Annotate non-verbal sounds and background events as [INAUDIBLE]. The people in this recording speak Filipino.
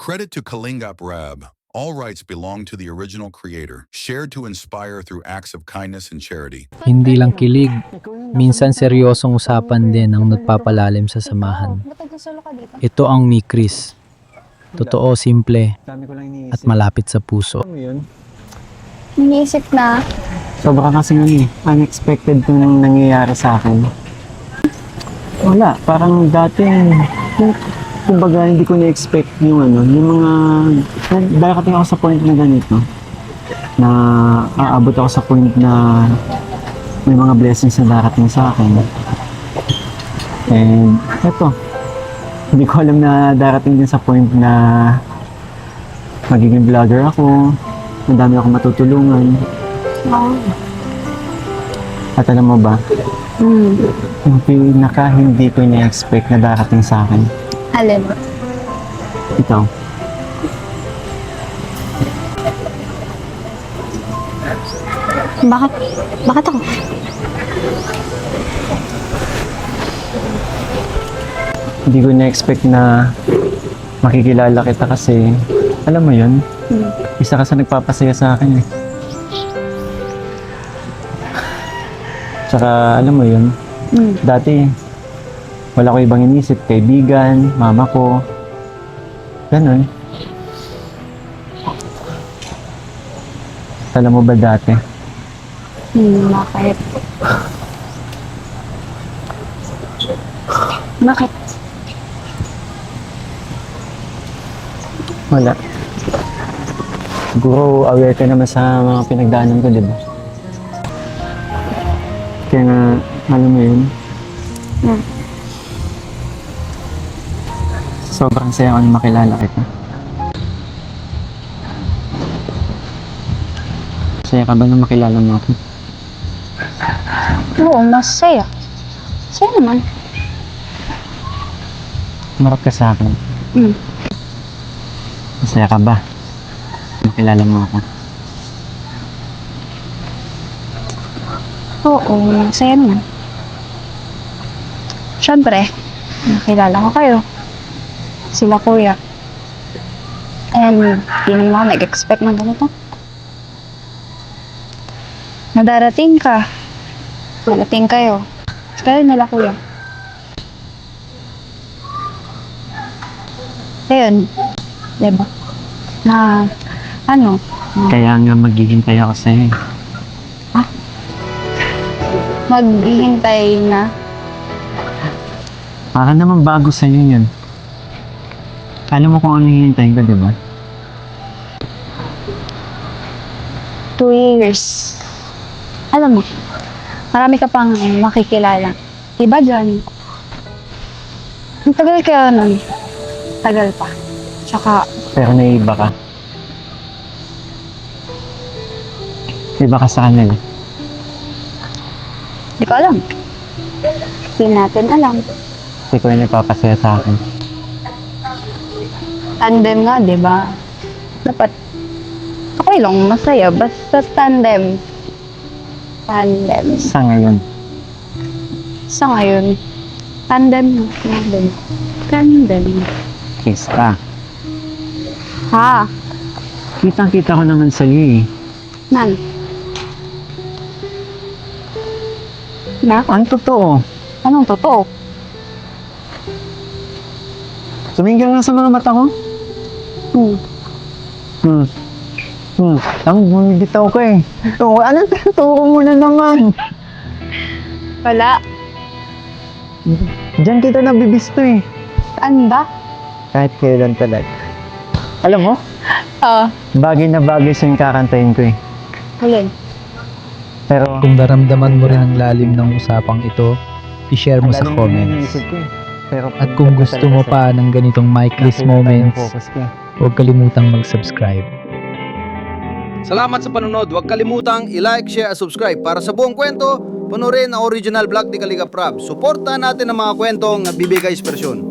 Credit to Kalingap Rab. All rights belong to the original creator, shared to inspire through acts of kindness and charity. Hindi lang kilig, minsan seryosong usapan din ang nagpapalalim sa samahan. Ito ang Mi Chris. Totoo, simple, at malapit sa puso. Alam mo yun? Iniisip na, Sobra kasi nga eh, unexpected yung nangyayari sa akin. Wala, parang dati, kumbaga hindi ko na-expect yung ano, yung mga, darating ako sa point na ganito, na aabot ako sa point na may mga blessings na darating sa akin. And eto, hindi ko alam na darating din sa point na magiging vlogger ako, madami akong matutulungan. oh, At alam mo ba, hmm, yung pinaka hindi ko na-expect na darating sa akin, alin? ito. Bakit? Bakit ako? Hindi ko na-expect na makikilala kita kasi, alam mo yun, Hmm. isa ka sa nagpapasaya sa akin eh. Tsaka, alam mo yun, Hmm. dati, wala ko ibang inisip, kaibigan, mama ko, ganun. Alam mo ba dati, Hmm, bakit? Bakit? Wala. Siguro aware ka naman sa mga pinagdaanan ko, di ba? Kaya nga, alam mo yun, Hmm. Sobrang saya ko makilala kita. Saya ka ba na makilala mo ako? Oo, masaya. Masaya naman. Marap ka sa akin. Hmm. Masaya ka ba? Makilala mo ako. Oo, masaya naman. Siyempre, nakilala ko kayo. Sila kuya. And, naman ako nag-expect na ganito. Nadarating ka. Darating kayo. Kaya nila kuya. Ayun. Diba? Na, ano, Kaya nga maghihintay ako sa'yo. eh. maghihintay na Para naman bago sa'yo yun. Alam mo kung ano hihintayin ko, di ba? two years. Alam mo, marami ka pang makikilala. Iba dyan. Ang tagal kaya nun. Tagal pa. Tsaka, Pero naiiba ka. Iba ka sa kanila. di ko alam. Hindi natin alam. Ikaw yung nagpapasaya sa akin. Tandem nga, di ba? Dapat, okay lang, masaya. Basta tandem. Tandem. Sa ngayon. Sa ngayon, tandem. Tandem. Tandem. Kiss ka. Ha? Kitang-kita ko naman sa'yo eh. Nan? Na? Ang totoo. Anong totoo? Tumingin ka nga sa mga mata ko. Hmm. Hmm. Hmm. Ang bumibitaw ko eh. [LAUGHS] Oo, anong totoo mo na naman? Wala. Diyan kita nabibisto eh. Saan ba? Kahit kailan talaga. Alam mo, Ah, bagay na bagay sa yung kakantayin ko eh. alin? Pero, Kung naramdaman mo rin ang lalim ng usapang ito, i-share mo sa comments. ko eh. Pero, At kung gusto mo pa ng ganitong My Chris moments. Huwag kalimutang mag-subscribe. Salamat sa panonood. Huwag kalimutang i-like, share, at subscribe. Para sa buong kwento, panoorin ang original vlog ni Kaligap Rab. Suportahan natin ang mga kwentong bibigay inspirasyon.